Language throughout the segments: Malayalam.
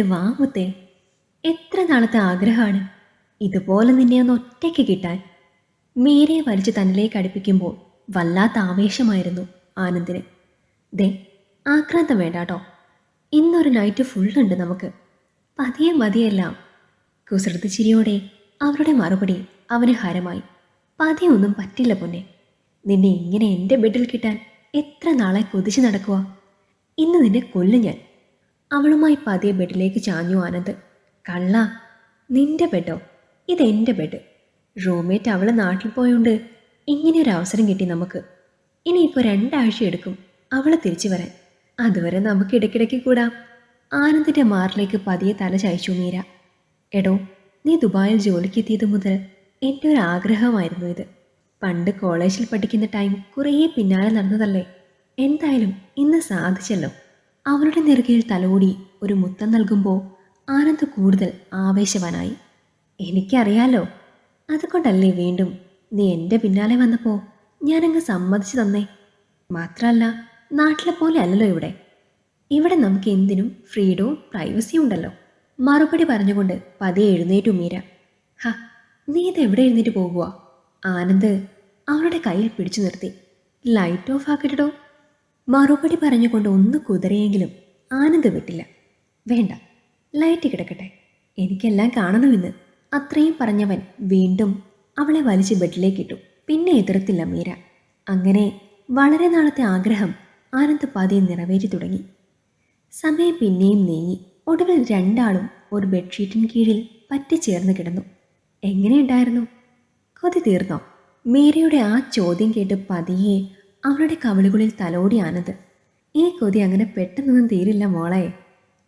ഇങ്ങോട്ട് വാ എത്ര നാളത്തെ ആഗ്രഹമാണ്. ഇതുപോലെ നിന്നെ ഒന്ന് ഒറ്റയ്ക്ക് കിട്ടാൻ. മീരയെ വലിച്ച് തന്നിലേക്ക് അടുപ്പിക്കുമ്പോൾ വല്ലാത്ത ആവേശമായിരുന്നു ആനന്ദിന്. ദേ ആക്രാന്തം വേണ്ട കേട്ടോ ഇന്നൊരു നൈറ്റ് ഫുൾ ഉണ്ട് നമുക്ക്. പതിയെ മതിയെല്ലാം. കുസൃതി ചിരിയോടെ അവരുടെ മറുപടി അവന് ഹരമായി. പതിയൊന്നും പറ്റില്ല പൊന്നെ. നിന്നെ ഇങ്ങനെ എന്റെ ബെഡിൽ കിട്ടാൻ എത്ര നാളെ കൊതിച്ച് നടക്കുക ഇന്ന് നിന്നെ കൊല്ലും ഞാൻ. അവളുമായി പതിയെ ബെഡിലേക്ക് ചാഞ്ഞു ആനന്ദ്. കള്ള നിന്റെ ബെഡോ? ഇതെന്റെ ബെഡ്. റൂംമേറ്റ് അവൾ നാട്ടിൽ പോയോണ്ട് ഒരു അവസരം കിട്ടി നമുക്ക്. ഇനിയിപ്പോൾ രണ്ടാഴ്ച എടുക്കും അവളെ തിരിച്ചു വരാൻ. അതുവരെ നമുക്ക് ഇടയ്ക്കിടയ്ക്ക് കൂടാം. ആനന്ദിന്റെ മാറിലേക്ക് പതിയെ തല ചായച്ചു മീര. എടോ നീ ദുബായിൽ ജോലിക്ക് ജോലിക്കെത്തിയത് മുതൽ എന്റെ ഒരു ആഗ്രഹമായിരുന്നു ഇത്. പണ്ട് കോളേജിൽ പഠിക്കുന്ന ടൈം കുറേ പിന്നാലെ നടന്നതല്ലേ? എന്തായാലും ഇന്ന് സാധിച്ചല്ലോ. അവളുടെ നെറുകയിൽ തലോടി ഒരു മുത്തം നൽകുമ്പോൾ ആനന്ദ് കൂടുതൽ ആവേശവാനായി. എനിക്കറിയാലോ അതുകൊണ്ടല്ലേ വീണ്ടും നീ എന്റെ പിന്നാലെ വന്നപ്പോൾ ഞാനങ്ങ് സമ്മതിച്ചു തന്നേ? മാത്രമല്ല നാട്ടിലെ പോലെ അല്ലല്ലോ ഇവിടെ. ഇവിടെ നമുക്ക് എന്തിനും ഫ്രീഡവും പ്രൈവസിയും ഉണ്ടല്ലോ. മറുപടി പറഞ്ഞുകൊണ്ട് പതിയെ എഴുന്നേറ്റു മീര. ഹ നീ ഇത് എവിടെ എഴുന്നേറ്റ് പോകുക ആനന്ദ് അവളുടെ കയ്യിൽ പിടിച്ചു നിർത്തി. ലൈറ്റ് ഓഫ് ആക്കിട്ടോ മറുപടി പറഞ്ഞുകൊണ്ട് ഒന്ന് കുതിരയെങ്കിലും ആനന്ദ് വിട്ടില്ല. വേണ്ട ലൈറ്റ് കിടക്കട്ടെ. എനിക്കെല്ലാം കാണണമെന്ന് അത്രയും പറഞ്ഞവൻ വീണ്ടും അവളെ വലിച്ച് ബെഡിലേക്കിട്ടു. പിന്നെ എതിർത്തില്ല മീര. അങ്ങനെ വളരെ നാളത്തെ ആഗ്രഹം ആനന്ദ് പതിയെ നിറവേറ്റി തുടങ്ങി. സമയം പിന്നെയും നീങ്ങി. ഒടുവിൽ രണ്ടാളും ഒരു ബെഡ്ഷീറ്റിന് കീഴിൽ പറ്റിച്ചേർന്ന് കിടന്നു. എങ്ങനെയുണ്ടായിരുന്നു? കൊതി തീർന്നോ? മീരയുടെ ആ ചോദ്യം കേട്ട് പതിയെ അവളുടെ കവിളുകളിൽ തലോടി ഈ കൊതി അങ്ങനെ പെട്ടെന്നൊന്നും തീരില്ല മോളെ.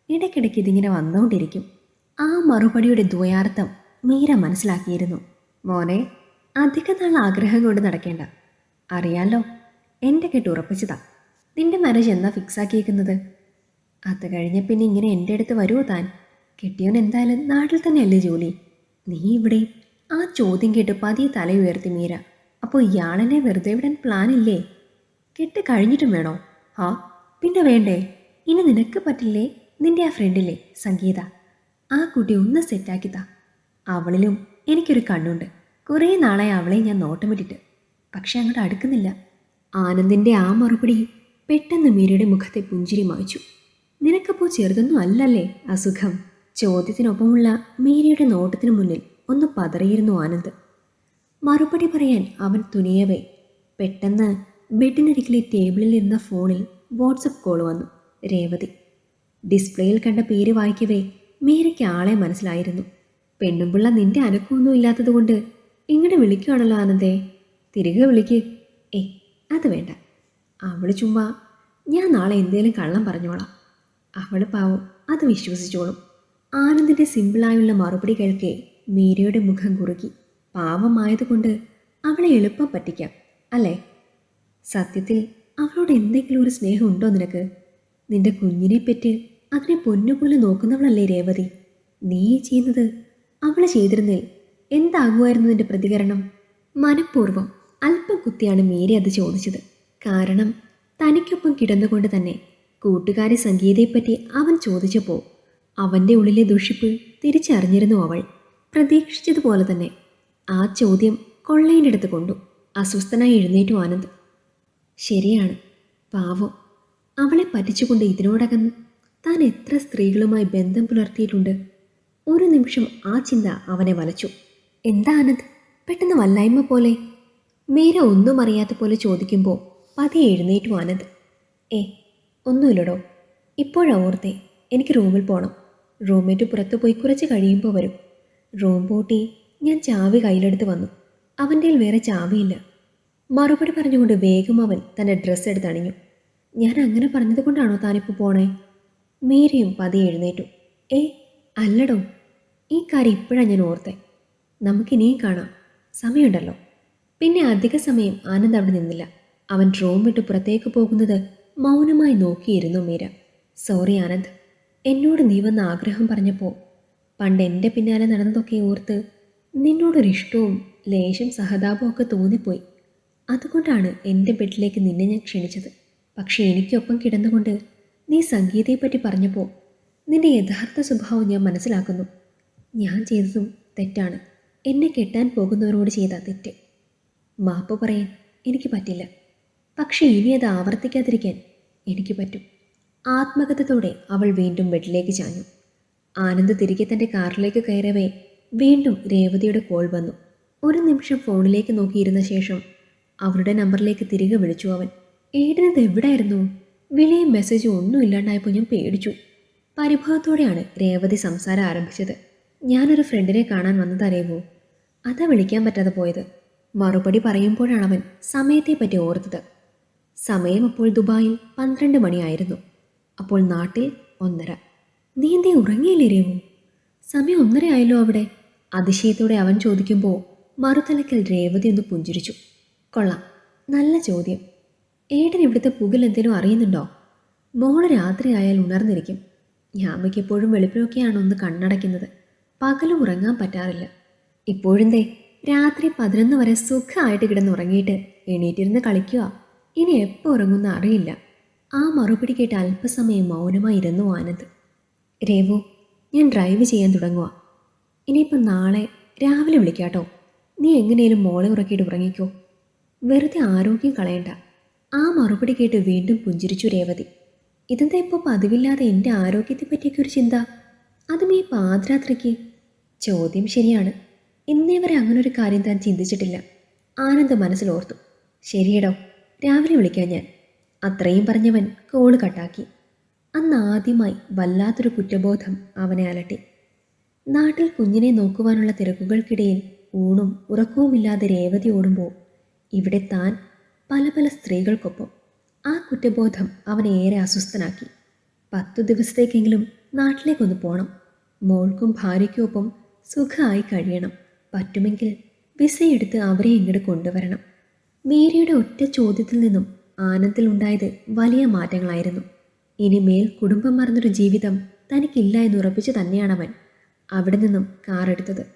ഇടയ്ക്കിടയ്ക്ക് ഇതിങ്ങനെ വന്നുകൊണ്ടിരിക്കും. ആ മറുപടിയുടെ ദ്വയാർത്ഥം മീര മനസ്സിലാക്കിയിരുന്നു. മോനെ അധിക നാൾ ആഗ്രഹം കൊണ്ട് നടക്കേണ്ട. അറിയാലോ എന്റെ കെട്ട് ഉറപ്പിച്ചതാ. നിന്റെ മാരേജ് എന്നാ ഫിക്സാക്കിയേക്കുന്നത് അത് കഴിഞ്ഞ പിന്നെ ഇങ്ങനെ എന്റെ അടുത്ത് വരുമോ താൻ? കെട്ടിയവൻ എന്തായാലും നാട്ടിൽ തന്നെയല്ലേ ജോലി. നീ ഇവിടെ ആ ചോദ്യം കേട്ട് പതിയെ തല ഉയർത്തി മീര. അപ്പോൾ ഇയാളെന്നെ വെറുതെ വിടാൻ പ്ലാൻ ഇല്ലേ? കെട്ട് കഴിഞ്ഞിട്ടും വേണോ? ആ പിന്നെ വേണ്ടേ? ഇനി നിനക്ക് പറ്റില്ലേ? നിന്റെ ആ ഫ്രണ്ടില്ലേ സംഗീത. ആ കുട്ടി ഒന്ന് സെറ്റാക്കിത്താ അവളിലും എനിക്കൊരു കണ്ണുണ്ട്. കുറേ നാളായി അവളെ ഞാൻ നോട്ടമിട്ടിട്ട് പക്ഷെ അങ്ങോട്ട് അടുക്കുന്നില്ല. ആനന്ദിന്റെ ആ മറുപടി പെട്ടെന്ന് മീരയുടെ മുഖത്തെ പുഞ്ചിരി മായ്ച്ചു. നിനക്കപ്പോൾ ചെറുതൊന്നും അല്ലല്ലേ അസുഖം? ചോദ്യത്തിനൊപ്പമുള്ള മീരയുടെ നോട്ടത്തിന് മുന്നിൽ ഒന്ന് പതറിയിരുന്നു ആനന്ദ്. മറുപടി പറയാൻ അവൻ തുനിയവേ. പെട്ടെന്ന് ബെഡിനരികിലെ ടേബിളിൽ ഇരുന്ന ഫോണിൽ വാട്സപ്പ് കോൾ വന്നു. രേവതി. ഡിസ്പ്ലേയിൽ കണ്ട പേര് വായിക്കവേ മീരയ്ക്ക് ആളെ മനസ്സിലായിരുന്നു. പെണ്ണുമ്പിള്ള നിന്റെ അനക്കമൊന്നും ഇല്ലാത്തതുകൊണ്ട് ഇങ്ങോട്ട് വിളിക്കുകയാണല്ലോ ആനന്ദേ? തിരികെ വിളിക്ക്. ഏ അത് വേണ്ട. അവൾ ചുമ്മാ ഞാൻ നാളെ എന്തേലും കള്ളം പറഞ്ഞോളാം. അവൾ പാവം അത് വിശ്വസിച്ചോളും. ആനന്ദിന്റെ സിമ്പിളായുള്ള മറുപടി കേൾക്കെ മീരയുടെ മുഖം കുറുകി. പാവമായതുകൊണ്ട് അവളെ എളുപ്പം പറ്റിക്കാം അല്ലേ? സത്യത്തിൽ അവളോട് എന്തെങ്കിലും ഒരു സ്നേഹം ഉണ്ടോ നിനക്ക്? നിന്റെ കുഞ്ഞിനെ പറ്റി അതിനെ പൊന്നുപോലെ നോക്കുന്നവളല്ലേ രേവതി. നീ ചെയ്യുന്നത് അവൾ ചെയ്തിരുന്നിൽ എന്താകുമായിരുന്നു നിന്റെ പ്രതികരണം? മനഃപൂർവം അല്പം കുത്തിയാണ് മേരി അത് ചോദിച്ചത്. കാരണം തനിക്കൊപ്പം കിടന്നുകൊണ്ട് തന്നെ കൂട്ടുകാരി സംഗീതയെപ്പറ്റി അവൻ ചോദിച്ചപ്പോൾ അവന്റെ ഉള്ളിലെ ദുഷിപ്പ് തിരിച്ചറിഞ്ഞിരുന്നു അവൾ. പ്രതീക്ഷിച്ചതുപോലെ തന്നെ ആ ചോദ്യം കൊള്ളയിന്റെ അടുത്ത് കൊണ്ടു. അസ്വസ്ഥനായി എഴുന്നേറ്റു ആനന്ദ്. ശരിയാണ്. പാവം. അവളെ പറ്റിച്ചുകൊണ്ട് ഇതിനോടകം താൻ എത്ര സ്ത്രീകളുമായി ബന്ധം പുലർത്തിയിട്ടുണ്ട്. ഒരു നിമിഷം ആ ചിന്ത അവനെ വലച്ചു. എന്താ അനന്ത്? പെട്ടെന്ന് വല്ലായ്മ പോലെ? മീര ഒന്നും അറിയാത്ത പോലെ ചോദിക്കുമ്പോൾ പതി എഴുന്നേറ്റു ആനന്ദ് ഏ ഒന്നുമില്ലടോ. ഇപ്പോഴാ ഓർത്തേ. എനിക്ക് റൂമിൽ പോകണം റൂമേറ്റ് പുറത്തു പോയി കുറച്ച് കഴിയുമ്പോൾ വരും. റൂം പൂട്ടി ഞാൻ ചാവി കയ്യിലെടുത്ത് വന്നു. അവന്റെ വേറെ ചാവിയില്ല. മറുപടി പറഞ്ഞുകൊണ്ട് വേഗം അവൻ തന്റെ ഡ്രസ്സ് എടുത്തണിഞ്ഞു ഞാൻ അങ്ങനെ പറഞ്ഞത് കൊണ്ടാണോ താനിപ്പോൾ പോണേ? മീരയും പതി എഴുന്നേറ്റു. ഏ അല്ലടോ. ഈ കാര്യം ഇപ്പോഴാണ് ഞാൻ ഓർത്തെ. നമുക്കിനിയും കാണാം. സമയമുണ്ടല്ലോ. പിന്നെ അധിക സമയം ആനന്ദ് അവിടെ നിന്നില്ല. അവൻ റൂം വിട്ട് പുറത്തേക്ക് പോകുന്നത് മൗനമായി നോക്കിയിരുന്നു മീര. സോറി ആനന്ദ്. എന്നോട് നീ വന്ന ആഗ്രഹം പറഞ്ഞപ്പോൾ പണ്ട് എന്റെ പിന്നാലെ നടന്നതൊക്കെ ഓർത്ത് നിന്നോടൊരിഷ്ടവും ലേശം സഹതാപവും ഒക്കെ തോന്നിപ്പോയി. അതുകൊണ്ടാണ് എന്റെ ബെഡിലേക്ക് നിന്നെ ഞാൻ ക്ഷണിച്ചത്. പക്ഷേ എനിക്കൊപ്പം കിടന്നുകൊണ്ട് നീ സംഗീതയെപ്പറ്റി പറഞ്ഞപ്പോൾ നിന്റെ യഥാർത്ഥ സ്വഭാവം ഞാൻ മനസ്സിലാക്കുന്നു. ഞാൻ ചെയ്തതും തെറ്റാണ്. എന്നെ കെട്ടാൻ പോകുന്നവരോട് ചെയ്ത തെറ്റ്. മാപ്പ് പറയാൻ എനിക്ക് പറ്റില്ല. പക്ഷേ ഇനി അത് ആവർത്തിക്കാതിരിക്കാൻ എനിക്ക് പറ്റും. ആത്മകഥത്തോടെ അവൾ വീണ്ടും ബെഡിലേക്ക് ചാഞ്ഞു. ആനന്ദ് തിരികെ തന്റെ കാറിലേക്ക് കയറവേ വീണ്ടും രേവതിയുടെ കോൾ വന്നു. ഒരു നിമിഷം ഫോണിലേക്ക് നോക്കിയിരുന്ന ശേഷം അവരുടെ നമ്പറിലേക്ക് തിരികെ വിളിച്ചു അവൻ. ഏട്ടനത് എവിടെയായിരുന്നു വിളിയും മെസ്സേജും ഒന്നും ഇല്ലാണ്ടായപ്പോൾ ഞാൻ പേടിച്ചു. പരിഭവത്തോടെയാണ് രേവതി സംസാരം ആരംഭിച്ചത്. ഞാനൊരു ഫ്രണ്ടിനെ കാണാൻ വന്നതറിയുമോ? അതാ വിളിക്കാൻ പറ്റാതെ പോയത്. മറുപടി പറയുമ്പോഴാണ് അവൻ സമയത്തെപ്പറ്റി ഓർത്തത്. സമയം അപ്പോൾ ദുബായിൽ പന്ത്രണ്ട് മണിയായിരുന്നു. അപ്പോൾ നാട്ടിൽ ഒന്നര. നീ എന്തേ ഉറങ്ങിയില്ലേ സമയം ഒന്നര ആയല്ലോ അവിടെ. അതിശയത്തോടെ അവൻ ചോദിക്കുമ്പോൾ മറുതലക്കൽ രേവതി ഒന്ന് പുഞ്ചിരിച്ചു. കൊള്ളാം. നല്ല ചോദ്യം. ഏട്ടൻ ഇവിടുത്തെ പുകിൽ എന്തേലും അറിയുന്നുണ്ടോ? മോൾ രാത്രിയായാൽ ഉണർന്നിരിക്കും. ഞാൻ മിക്കപ്പോഴും വെളുപ്പിലൊക്കെയാണ് ഒന്ന് കണ്ണടയ്ക്കുന്നത്. പകലും ഉറങ്ങാൻ പറ്റാറില്ല. ഇപ്പോഴും ദേ രാത്രി പതിനൊന്ന് വരെ സുഖമായിട്ട് കിടന്നുറങ്ങിയിട്ട് എണീറ്റിരുന്ന് കളിക്കുക. ഇനി എപ്പോൾ ഉറങ്ങുന്ന അറിയില്ല. ആ മറുപടി കേട്ട് അല്പസമയം മൗനമായി ഇരുന്നു ആനന്ദ്. രേവു ഞാൻ ഡ്രൈവ് ചെയ്യാൻ തുടങ്ങുക ഇനിയിപ്പം നാളെ രാവിലെ വിളിക്കാട്ടോ. നീ എങ്ങനെയും മോളെ ഉറക്കിയിട്ട് ഉറങ്ങിക്കോ. വെറുതെ ആരോഗ്യം കളയണ്ട. ആ മറുപടി കേട്ട് വീണ്ടും പുഞ്ചിരിച്ചു രേവതി. ഇതെന്താ ഇപ്പോൾ പതിവില്ലാതെ എന്റെ ആരോഗ്യത്തെ പറ്റിയൊക്കെ ഒരു ചിന്ത? അതും ഈ പാതിരാത്രിക്ക്? ചോദ്യം ശരിയാണ്. ഇന്നേ വരെ അങ്ങനൊരു കാര്യം താൻ ചിന്തിച്ചിട്ടില്ല. ആനന്ദ് മനസ്സിലോർത്തു. ശരിയടോ രാവിലെ വിളിക്കാം ഞാൻ. അത്രയും പറഞ്ഞവൻ കോൾ കട്ടാക്കി. അന്ന് ആദ്യമായി വല്ലാത്തൊരു കുറ്റബോധം അവനെ അലട്ടി. നാട്ടിൽ കുഞ്ഞിനെ നോക്കുവാനുള്ള തിരക്കുകൾക്കിടയിൽ ഊണും ഉറക്കവുമില്ലാതെ രേവതി ഓടുമ്പോൾ ഇവിടെ താൻ പല പല സ്ത്രീകൾക്കൊപ്പം ആ കുറ്റബോധം അവനെ ഏറെ അസ്വസ്ഥനാക്കി. പത്തു ദിവസത്തേക്കെങ്കിലും നാട്ടിലേക്കൊന്ന് പോകണം മോൾക്കും ഭാര്യയ്ക്കുമൊപ്പം സുഖമായി കഴിയണം. പറ്റുമെങ്കിൽ വിസയെടുത്ത് അവരെ ഇങ്ങോട്ട് കൊണ്ടുവരണം. മീരയുടെ ഒറ്റ ചോദ്യത്തിൽ നിന്നും ആനന്ദിലുണ്ടായത് വലിയ മാറ്റങ്ങളായിരുന്നു. ഇനിമേൽ കുടുംബം മറന്നൊരു ജീവിതം തനിക്കില്ല എന്ന് ഉറപ്പിച്ചു അവൻ അവിടെ നിന്നും കാറെടുത്തത്.